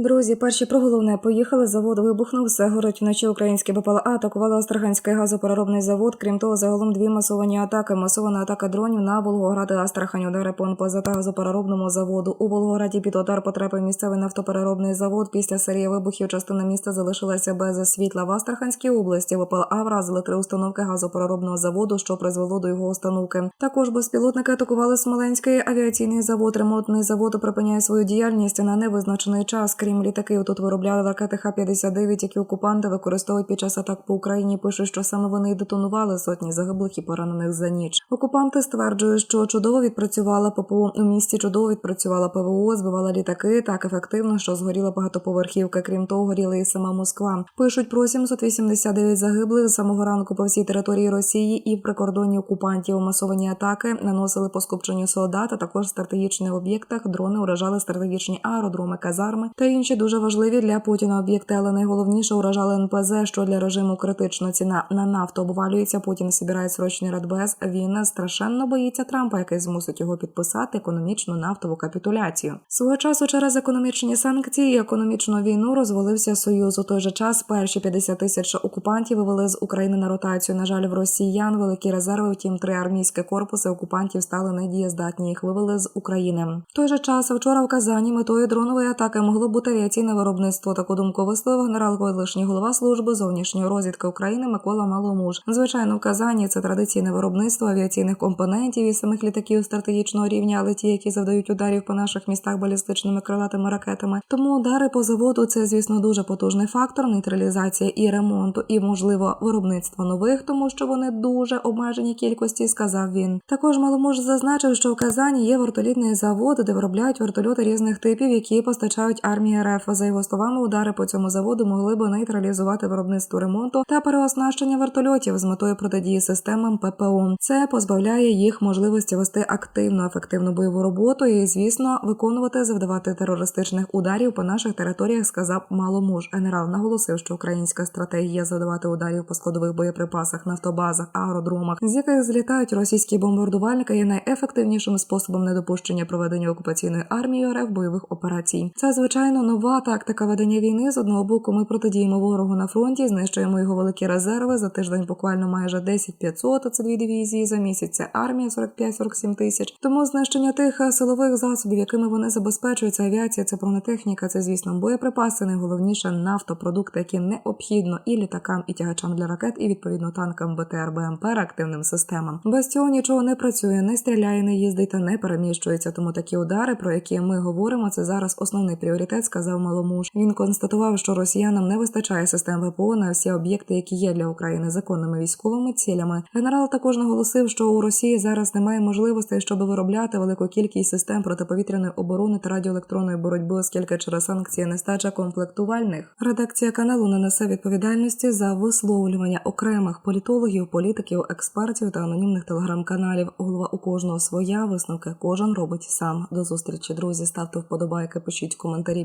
Друзі, перші про головне поїхали. Завод вибухнув. Горить вночі. Українські БПЛА атакували Астраханський газопереробний завод. Крім того, загалом дві масовані атаки. Масована атака дронів на Волгоград і Астрахань. Удари по НПЗ та газопереробному заводу. У Волгограді під удар потрапив місцевий нафтопереробний завод. Після серії вибухів частина міста залишилася без світла. В Астраханській області ВПЛА вразили три установки газопереробного заводу, що призвело до його установки. Також безпілотники атакували Смоленський авіаційний завод. Ремонтний завод припиняє свою діяльність на невизначений час. Крім літаків, тут виробляли ракети Х-59, які окупанти використовують під час атак по Україні. Пишуть, що саме вони детонували сотні загиблих і поранених за ніч. Окупанти стверджують, що чудово відпрацювала ППО у місті. Чудово відпрацювала ПВО, збивала літаки так ефективно, що згоріла багатоповерхівка. Крім того, горіла і сама Москва. Пишуть про 789 загиблих з самого ранку по всій території Росії і в прикордонні окупантів. Масовані атаки наносили по скупченню солдат, а також стратегічних об'єктах. Дрони уражали стратегічні аеродроми, казарми та інші дуже важливі для Путіна об'єкти, але найголовніше уражали НПЗ, що для режиму критично ціна на нафту обвалюється. Путін збирає срочний радбез. Він страшенно боїться Трампа, який змусить його підписати економічну нафтову капітуляцію. Свого часу через економічні санкції і економічну війну розвалився союз. У той же час перші 50 тисяч окупантів вивели з України на ротацію. На жаль, в росіян великі резерви. Втім, три армійські корпуси окупантів стали недієздатні. Їх вивели з України. В той же час вчора в Казані метою дронової атаки могло бути авіаційне виробництво. Таку думку висловив генерал колишній голова служби зовнішньої розвідки України Микола Маломуж. Звичайно, в Казані це традиційне виробництво авіаційних компонентів і самих літаків стратегічного рівня, але ті, які завдають ударів по наших містах балістичними крилатими ракетами. Тому удари по заводу це, звісно, дуже потужний фактор нейтралізація і ремонту, і можливо виробництво нових, тому що вони дуже обмежені кількості, сказав він. Також Маломуж зазначив, що в Казані є вертолітний завод, де виробляють вертольоти різних типів, які постачають армії РФ. За його словами, удари по цьому заводу могли б нейтралізувати виробництво ремонту та переоснащення вертольотів з метою протидії системам ППО. Це позбавляє їх можливості вести активну ефективну бойову роботу і, звісно, виконувати завдавати терористичних ударів по наших територіях. Сказав Маломуж. Генерал наголосив, що українська стратегія завдавати ударів по складових боєприпасах, нафтобазах, аеродромах, з яких злітають російські бомбардувальники, є найефективнішим способом недопущення проведення окупаційної армії РФ бойових операцій. Це звичайно нова тактика ведення війни. З одного боку, ми протидіємо ворогу на фронті, знищуємо його великі резерви. За тиждень буквально майже 10 500, а це дві дивізії за місяць. Це армія 45-47 тисяч. Тому знищення тих силових засобів, якими вони забезпечуються, авіація, це бронетехніка, це звісно боєприпаси. Найголовніше нафтопродукти, які необхідно і літакам, і тягачам для ракет, і відповідно танкам БТР БМП реактивним системам. Без цього нічого не працює, не стріляє, не їздить та не переміщується. Тому такі удари, про які ми говоримо, це зараз основний пріоритет, сказав Маломуж. Він констатував, що росіянам не вистачає систем ВПО на всі об'єкти, які є для України законними військовими цілями. Генерал також наголосив, що у Росії зараз немає можливостей, щоб виробляти велику кількість систем протиповітряної оборони та радіоелектронної боротьби, оскільки через санкції нестача комплектувальних. Редакція каналу не несе відповідальності за висловлювання окремих політологів, політиків, експертів та анонімних телеграм-каналів. Голова у кожного своя висновки кожен робить сам. До зустрічі, друзі. Ставте вподобайки, пишіть коментарі,